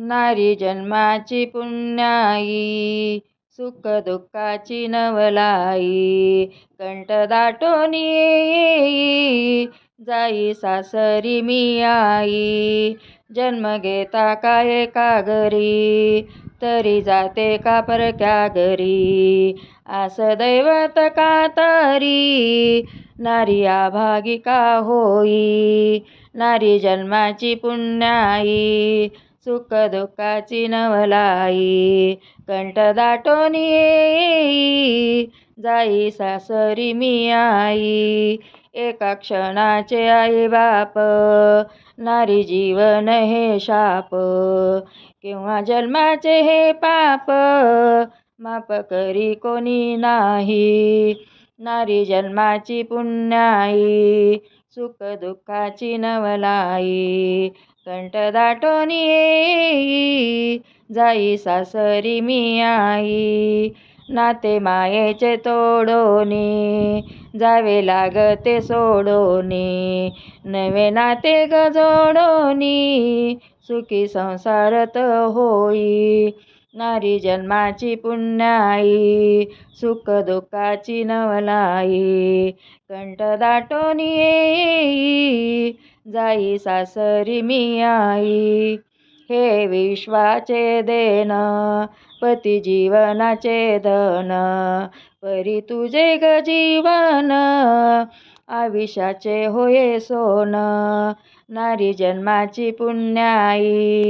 नारी जन्माची पुण्याई सुख दुःखाची नवलाई. कंठ दाटून येई जाई सासरी मी आई. जन्म घेता काय का घरी तरी जाते का परक्या घरी आस दैवत का तरी नारी आभागी का होई? नारी जन्माची पुण्याई सुख दुःखाची नवलाई. कंठ दाटून येई. जाई सासरी मी आई. एका क्षणाचे आई बाप. नारी जीवन हे शाप. किंवा जन्माचे हे पाप. माप करी कोणी नाही. नारी जन्माची पुण्याई. सुख दुःखाची नवलाई. कंठ दाटून येई जाई सासरी मी आई. नाते मायेचे तोडोनी जावे लागते सोडोनी. नवे नाते गजोडोनी सुखी संसारत होई. नारी जन्माची पुण्याई सुख दुःखाची नवलाई. कंठ दाटून येई जाई सासरी मी आई. हे विश्वाचे देन पती जीवनाचे धन परी तुझे ग जीवन आयुष्याचे होये सोन. नारी जन्माची पुण्याई.